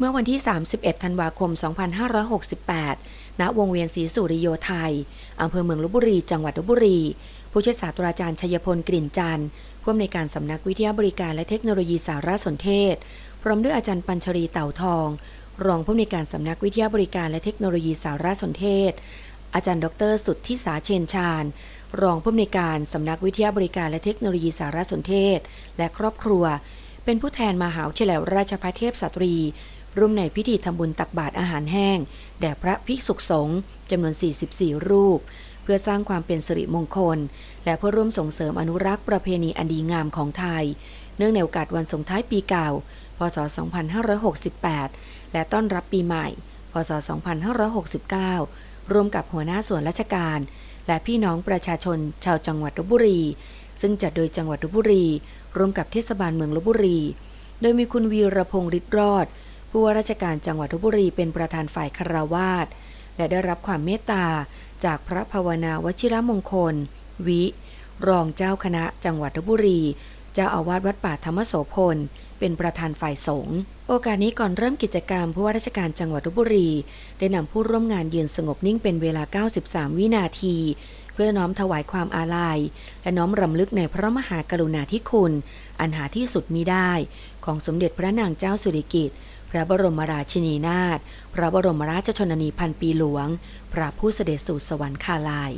เมื่อวันที่ 31 ธันวาคม 2568 ณ วงเวียนศรีสุริโยไทย อำเภอเมืองลบบุรี จังหวัดลบบุรี ผู้ช่วยศาสตราจารย์ชัยพลกลิ่นจันทร์ผู้อำนวยการสำนักวิทยาบริการและเทคโนโลยีสารสนเทศ พร้อมด้วยอาจารย์ปัญชรีเต่าทอง รองผู้อำนวยการสำนักวิทยาบริการและเทคโนโลยีสารสนเทศ อาจารย์ดร สุทธิสาเชนชาญ รองผู้อำนวยการสำนักวิทยาบริการและเทคโนโลยีสารสนเทศ และครอบครัว เป็นผู้แทนมหาวิทยาลัยราชภัฏเทพสตรี ร่วมในพิธีทำบุญตักบาตรอาหารแห้ง แด่พระภิกษุสงฆ์จำนวน 44 รูป เพื่อสร้างความเป็นสิริมงคล และเพื่อร่วมส่งเสริมอนุรักษ์ประเพณีอันดีงามของไทย เนื่องในโอกาสวันส่งท้ายปีเก่า พศ 2568 และต้อนรับปีใหม่ พศ 2569 ร่วมกับหัวหน้าส่วนราชการ และพี่น้องประชาชนชาวจังหวัดลบบุรี ซึ่งจัดโดยจังหวัดลบบุรี ร่วมกับเทศบาลเมืองลบบุรี โดยมีคุณวีรพงษ์ฤทธิ์รอด ผู้ว่าราชการจังหวัดลบบุรีเป็นประธานฝ่ายคารวาสและได้รับความเมตตาจากพระภาวนาวชิรมงคล วิ รองเจ้าคณะจังหวัดลบบุรี เจ้าอาวาสวัดป่าธรรมโสพล เป็นประธานฝ่ายสงฆ์โอกาสนี้ก่อนเริ่มกิจกรรมผู้ว่าราชการจังหวัดลบบุรี ได้นำผู้ร่วมงานยืนสงบนิ่งเป็นเวลา 93 วินาที เพื่อน้อมถวายความอาลัย และน้อมรำลึกในพระมหากรุณาธิคุณ อันหาที่สุดมิได้ ของสมเด็จพระนางเจ้าสุริกิติ์ พระบรมราชินีนาถ พระบรมราชชนนีพันปีหลวง พระผู้เสด็จสู่สวรรคาลัย